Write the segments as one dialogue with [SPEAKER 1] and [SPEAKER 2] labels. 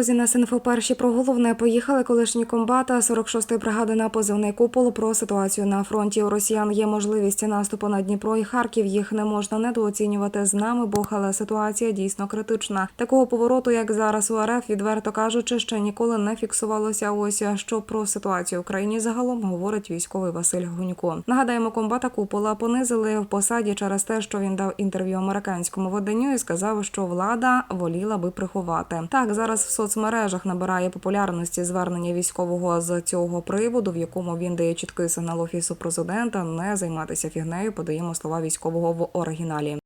[SPEAKER 1] друзі, на Синфо перші про головне поїхали колишні комбата 46-ї бригади на позивний купол про ситуацію на фронті. У росіян є можливість наступу на Дніпро і Харків. Їх не можна недооцінювати з нами, бо але ситуація дійсно критична. Такого повороту, як зараз у РФ, відверто кажучи, ще ніколи не фіксувалося. Ось що про ситуацію в країні загалом говорить військовий Василь Гунько. Нагадаємо, комбата купола понизили в посаді через те, що він дав інтерв'ю американському виданню і сказав, що влада воліла би приховати. Так зараз в соцмережах набирає популярності звернення військового з цього приводу, в якому він дає чіткий сигнал офісу президента не займатися фігнею. Подаємо слова військового в оригіналі.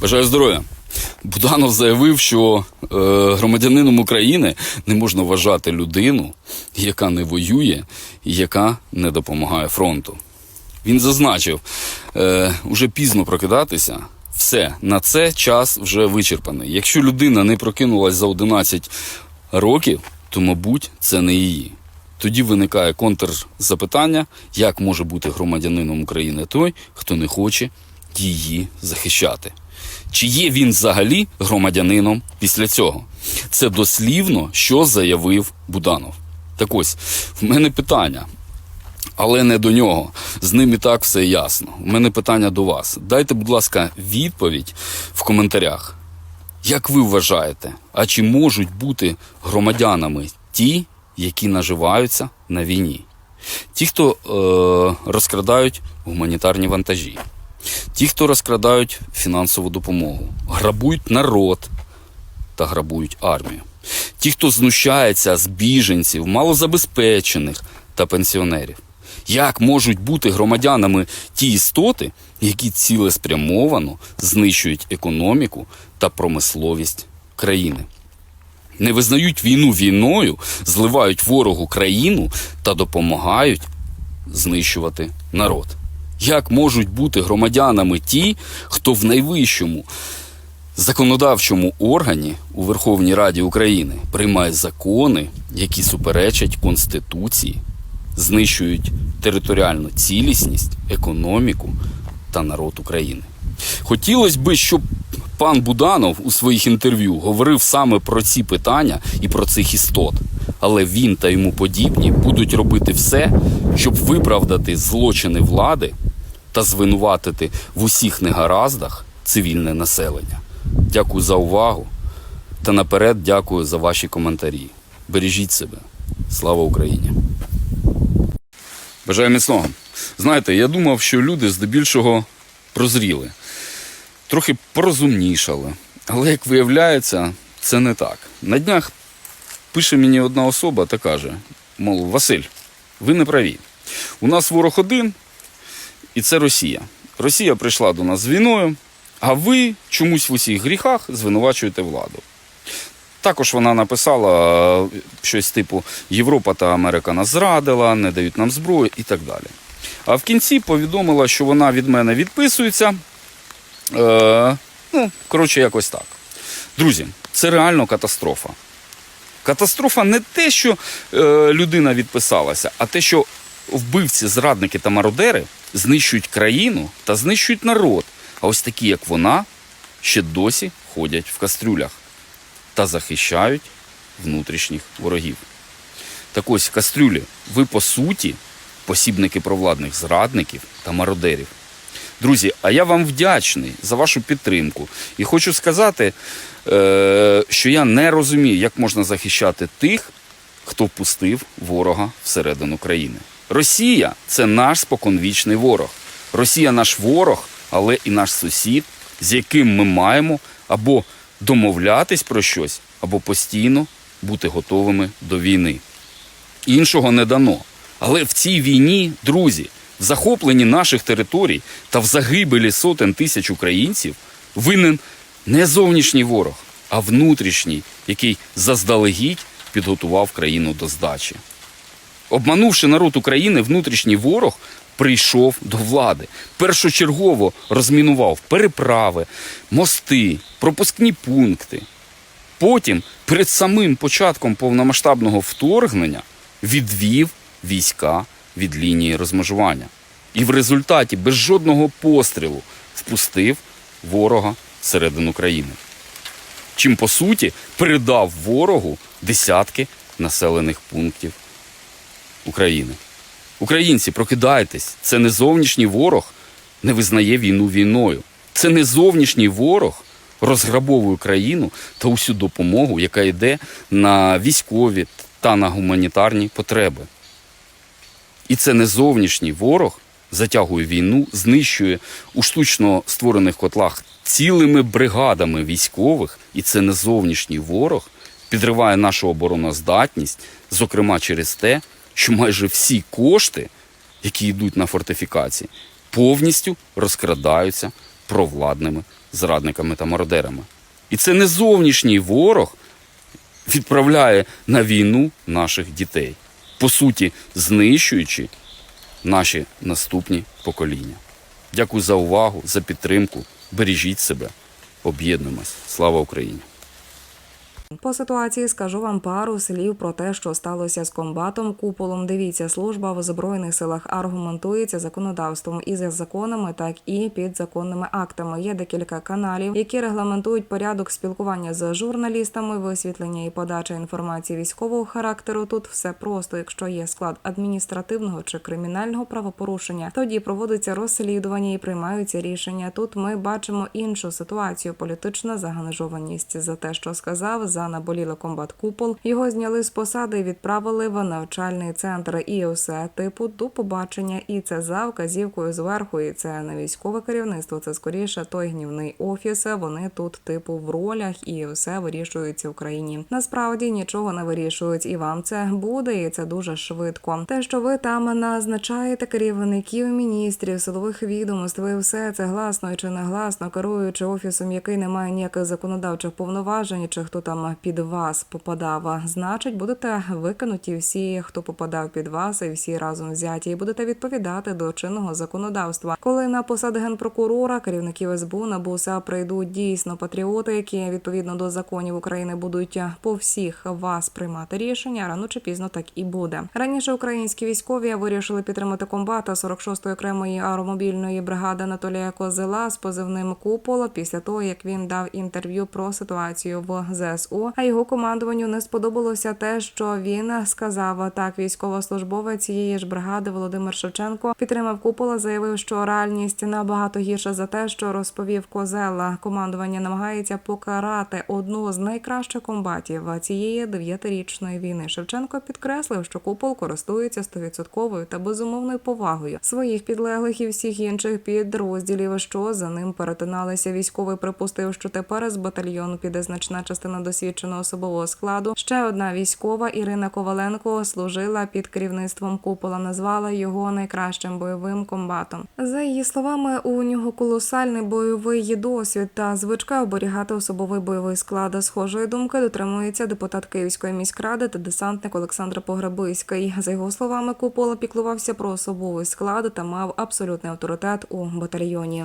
[SPEAKER 2] Бажаю здоров'я. Буданов заявив, що е, громадянином України не можна вважати людину, яка не воює і яка не допомагає фронту. Він зазначив, е, уже пізно прокидатися. Все, на це час вже вичерпаний. Якщо людина не прокинулась за 11 років, то, мабуть, це не її. Тоді виникає контрзапитання, як може бути громадянином України той, хто не хоче її захищати. Чи є він взагалі громадянином після цього? Це дослівно, що заявив Буданов. Так ось, в мене питання, але не до нього. З ним і так все ясно. У мене питання до вас. Дайте, будь ласка, відповідь в коментарях. Як ви вважаєте, а чи можуть бути громадянами ті, які наживаються на війні? Ті, хто е, розкрадають гуманітарні вантажі, ті, хто розкрадають фінансову допомогу, грабують народ та грабують армію, ті, хто знущається з біженців, малозабезпечених та пенсіонерів. Як можуть бути громадянами ті істоти, які цілеспрямовано знищують економіку та промисловість країни? Не визнають війну війною, зливають ворогу країну та допомагають знищувати народ. Як можуть бути громадянами ті, хто в найвищому законодавчому органі у Верховній Раді України приймає закони, які суперечать Конституції, знищують територіальну цілісність, економіку та народ України? Хотілося б, щоб пан Буданов у своїх інтерв'ю говорив саме про ці питання і про цих істот. Але він та йому подібні будуть робити все, щоб виправдати злочини влади та звинуватити в усіх негараздах цивільне населення. Дякую за увагу та наперед дякую за ваші коментарі. Бережіть себе. Слава Україні! Бажаю міцного. Знаєте, я думав, що люди здебільшого прозріли, трохи порозумнішали. Але як виявляється, це не так. На днях пише мені одна особа та каже: мол, Василь, ви не праві. У нас ворог один, і це Росія. Росія прийшла до нас з війною, а ви чомусь в усіх гріхах звинувачуєте владу. Також вона написала е, щось типу Європа та Америка нас зрадила, не дають нам зброю і так далі. А в кінці повідомила, що вона від мене відписується. Е, ну, коротше, якось так. Друзі, це реально катастрофа. Катастрофа не те, що е, людина відписалася, а те, що вбивці, зрадники та мародери знищують країну та знищують народ. А ось такі, як вона, ще досі ходять в кастрюлях та захищають внутрішніх ворогів. Так ось кастрюлі, ви по суті посібники провладних зрадників та мародерів. Друзі, а я вам вдячний за вашу підтримку. І хочу сказати, е, що я не розумію, як можна захищати тих, хто впустив ворога всередину країни. Росія це наш споконвічний ворог. Росія наш ворог, але і наш сусід, з яким ми маємо або домовлятись про щось, або постійно бути готовими до війни. Іншого не дано. Але в цій війні, друзі, в захопленні наших територій та в загибелі сотень тисяч українців винен не зовнішній ворог, а внутрішній, який заздалегідь підготував країну до здачі. Обманувши народ України, внутрішній ворог прийшов до влади. Першочергово розмінував переправи, мости, пропускні пункти. Потім, перед самим початком повномасштабного вторгнення, відвів війська від лінії розмежування. І в результаті без жодного пострілу впустив ворога всередину країни. чим по суті передав ворогу десятки населених пунктів України. Українці, прокидайтесь, це не зовнішній ворог не визнає війну війною. Це не зовнішній ворог розграбовує країну та усю допомогу, яка йде на військові та на гуманітарні потреби. І це не зовнішній ворог затягує війну, знищує у штучно створених котлах цілими бригадами військових, і це не зовнішній ворог підриває нашу обороноздатність, зокрема через те, що майже всі кошти, які йдуть на фортифікації, повністю розкрадаються провладними зрадниками та мародерами. І це не зовнішній ворог відправляє на війну наших дітей, по суті, знищуючи наші наступні покоління. Дякую за увагу, за підтримку. Бережіть себе, об'єднуємось. Слава Україні!
[SPEAKER 1] По ситуації скажу вам пару слів про те, що сталося з комбатом куполом. Дивіться, служба в збройних силах аргументується законодавством і за законами, так і підзаконними актами. Є декілька каналів, які регламентують порядок спілкування з журналістами, висвітлення і подача інформації військового характеру. Тут все просто. Якщо є склад адміністративного чи кримінального правопорушення, тоді проводиться розслідування і приймаються рішення. Тут ми бачимо іншу ситуацію: політична заангажованість за те, що сказав за наболіло комбат купол. Його зняли з посади і відправили в навчальний центр. І усе типу до побачення. І це за вказівкою зверху. І це не військове керівництво. Це скоріше той гнівний офіс. Вони тут, типу, в ролях, і все вирішується в країні. Насправді нічого не вирішують, і вам це буде, і це дуже швидко. Те, що ви там назначаєте керівників міністрів, силових відомств, і все це гласно чи не гласно, керуючи офісом, який не має ніяких законодавчих повноважень, чи хто там під вас попадав. Значить, будете викинуті всі, хто попадав під вас, і всі разом взяті, і будете відповідати до чинного законодавства. Коли на посади генпрокурора, керівників СБУ, НАБУ, САП прийдуть дійсно патріоти, які відповідно до законів України будуть по всіх вас приймати рішення, рано чи пізно так і буде. Раніше українські військові вирішили підтримати комбата 46-ї окремої аеромобільної бригади Анатолія Козела з позивним Купола після того, як він дав інтерв'ю про ситуацію в ЗСУ. А його командуванню не сподобалося те, що він сказав так. Військовослужбовець цієї ж бригади Володимир Шевченко підтримав купола, заявив, що реальність набагато гірша за те, що розповів Козела. Командування намагається покарати одного з найкращих комбатів цієї дев'ятирічної війни. Шевченко підкреслив, що купол користується стовідсотковою та безумовною повагою своїх підлеглих і всіх інших підрозділів, що за ним перетиналися. Військовий припустив, що тепер з батальйону піде значна частина досвідченого особового складу. Ще одна військова Ірина Коваленко служила під керівництвом купола. Назвала його найкращим бойовим комбатом. За її словами, у нього колосальний бойовий досвід та звичка оберігати особовий бойовий склад. Схожої думки дотримується депутат Київської міськради та десантник Олександр Погребиський. За його словами, купола піклувався про особовий склад та мав абсолютний авторитет у батальйоні.